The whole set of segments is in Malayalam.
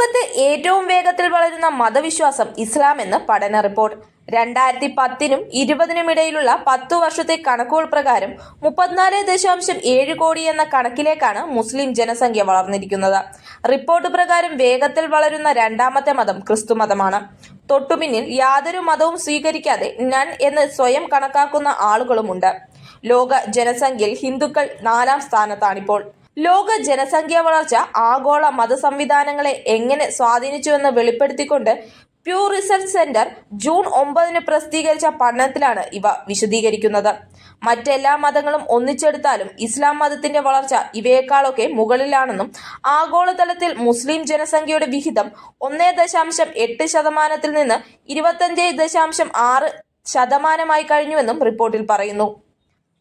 ലോകത്ത് ഏറ്റവും വേഗത്തിൽ വളരുന്ന മതവിശ്വാസം ഇസ്ലാം എന്ന് പഠന റിപ്പോർട്ട്. രണ്ടായിരത്തി പത്തിനും ഇരുപതിനും ഇടയിലുള്ള പത്തു വർഷത്തെ കണക്കുകൾ പ്രകാരം മുപ്പത്തിനാല് ദശാംശം ഏഴ് കോടി എന്ന കണക്കിലേക്കാണ് മുസ്ലിം ജനസംഖ്യ വളർന്നിരിക്കുന്നത്. റിപ്പോർട്ട് പ്രകാരം വേഗത്തിൽ വളരുന്ന രണ്ടാമത്തെ മതം ക്രിസ്തു മതമാണ്. തൊട്ടുപിന്നിൽ യാതൊരു മതവും സ്വീകരിക്കാതെ നൻ എന്ന് സ്വയം കണക്കാക്കുന്ന ആളുകളുമുണ്ട്. ലോക ജനസംഖ്യയിൽ ഹിന്ദുക്കൾ നാലാം സ്ഥാനത്താണിപ്പോൾ. ലോക ജനസംഖ്യാ വളർച്ച ആഗോള മത സംവിധാനങ്ങളെ എങ്ങനെ സ്വാധീനിച്ചുവെന്ന് വെളിപ്പെടുത്തിക്കൊണ്ട് പ്യൂ റിസർച്ച് സെന്റർ ജൂൺ ഒമ്പതിന് പ്രസിദ്ധീകരിച്ച പഠനത്തിലാണ് ഇവ വിശദീകരിക്കുന്നത്. മറ്റെല്ലാ മതങ്ങളും ഒന്നിച്ചെടുത്താലും ഇസ്ലാം മതത്തിന്റെ വളർച്ച ഇവയെക്കാളൊക്കെ മുകളിലാണെന്നും ആഗോളതലത്തിൽ മുസ്ലിം ജനസംഖ്യയുടെ വിഹിതം ഒന്നേ ദശാംശം എട്ട് ശതമാനത്തിൽ നിന്ന് ഇരുപത്തഞ്ച് ദശാംശം ആറ് ശതമാനമായി കഴിഞ്ഞുവെന്നും റിപ്പോർട്ടിൽ പറയുന്നു.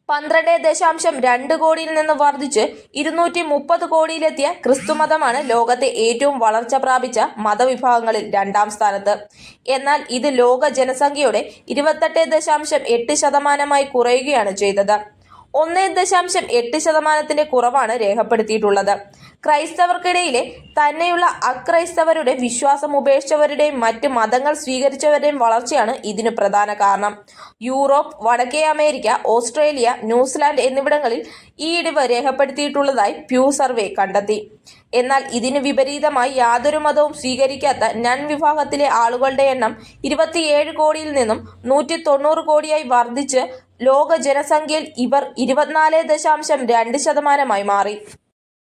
പന്ത്രണ്ട് ദശാംശം രണ്ട് കോടിയിൽ നിന്ന് വർദ്ധിച്ച് ഇരുന്നൂറ്റി മുപ്പത് കോടിയിലെത്തിയ ക്രിസ്തുമതമാണ് ലോകത്തെ ഏറ്റവും വളർച്ച പ്രാപിച്ച മതവിഭാഗങ്ങളിൽ രണ്ടാം സ്ഥാനത്ത്. എന്നാൽ ഇത് ലോക ജനസംഖ്യയുടെ ഇരുപത്തെട്ട് ദശാംശം എട്ട് ശതമാനമായി കുറയുകയാണ് ചെയ്തത്. ഒന്നേ ദശാംശം എട്ട് ശതമാനത്തിന്റെ കുറവാണ് രേഖപ്പെടുത്തിയിട്ടുള്ളത്. ക്രൈസ്തവർക്കിടയിലെ തന്നെയുള്ള അക്രൈസ്തവരുടെ വിശ്വാസം ഉപേക്ഷിച്ചവരുടെയും മറ്റ് മതങ്ങൾ സ്വീകരിച്ചവരുടെയും വളർച്ചയാണ് ഇതിന് പ്രധാന കാരണം. യൂറോപ്പ് വടക്കേ അമേരിക്ക ഓസ്ട്രേലിയ ന്യൂസിലാൻഡ് എന്നിവിടങ്ങളിൽ ഈ ഇടിവ് രേഖപ്പെടുത്തിയിട്ടുള്ളതായി പ്യൂ സർവേ കണ്ടെത്തി. എന്നാൽ ഇതിന് വിപരീതമായി യാതൊരു മതവും സ്വീകരിക്കാത്ത നൺ വിഭാഗത്തിലെ ആളുകളുടെ എണ്ണം ഇരുപത്തിയേഴ് കോടിയിൽ നിന്നും നൂറ്റി തൊണ്ണൂറ് കോടിയായി വർദ്ധിച്ച് ലോക ജനസംഖ്യയിൽ ഇവർ ഇരുപത്തിനാല് ദശാംശം രണ്ട് ശതമാനമായി മാറി.